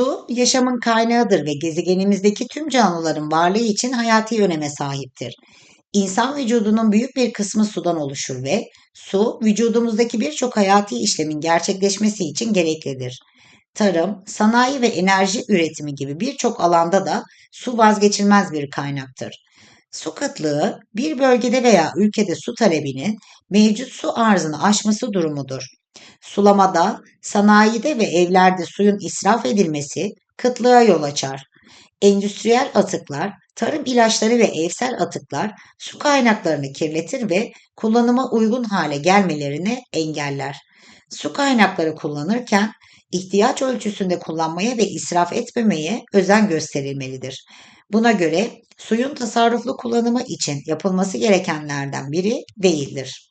Su, yaşamın kaynağıdır ve gezegenimizdeki tüm canlıların varlığı için hayati öneme sahiptir. İnsan vücudunun büyük bir kısmı sudan oluşur ve su, vücudumuzdaki birçok hayati işlemin gerçekleşmesi için gereklidir. Tarım, sanayi ve enerji üretimi gibi birçok alanda da su vazgeçilmez bir kaynaktır. Su kıtlığı, bir bölgede veya ülkede su talebinin mevcut su arzını aşması durumudur. Sulamada, sanayide ve evlerde suyun israf edilmesi kıtlığa yol açar. Endüstriyel atıklar, tarım ilaçları ve evsel atıklar su kaynaklarını kirletir ve kullanıma uygun hale gelmelerini engeller. Su kaynakları kullanırken ihtiyaç ölçüsünde kullanmaya ve israf etmemeye özen gösterilmelidir. Buna göre suyun tasarruflu kullanımı için yapılması gerekenlerden biri değildir.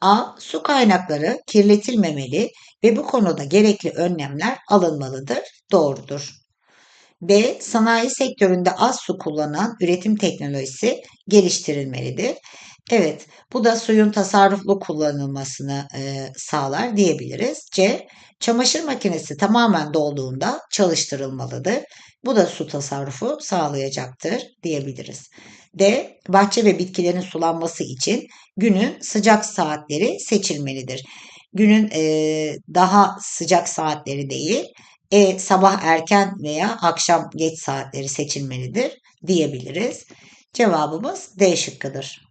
A. Su kaynakları kirletilmemeli ve bu konuda gerekli önlemler alınmalıdır. Doğrudur. B. Sanayi sektöründe az su kullanan üretim teknolojisi geliştirilmelidir. Evet, bu da suyun tasarruflu kullanılmasını e, sağlar diyebiliriz. C. Çamaşır makinesi tamamen dolduğunda çalıştırılmalıdır. Bu da su tasarrufu sağlayacaktır diyebiliriz. D. Bahçe ve bitkilerin sulanması için günün sıcak saatleri seçilmelidir. Günün e, daha sıcak saatleri değil, e, sabah erken veya akşam geç saatleri seçilmelidir diyebiliriz. Cevabımız D şıkkıdır.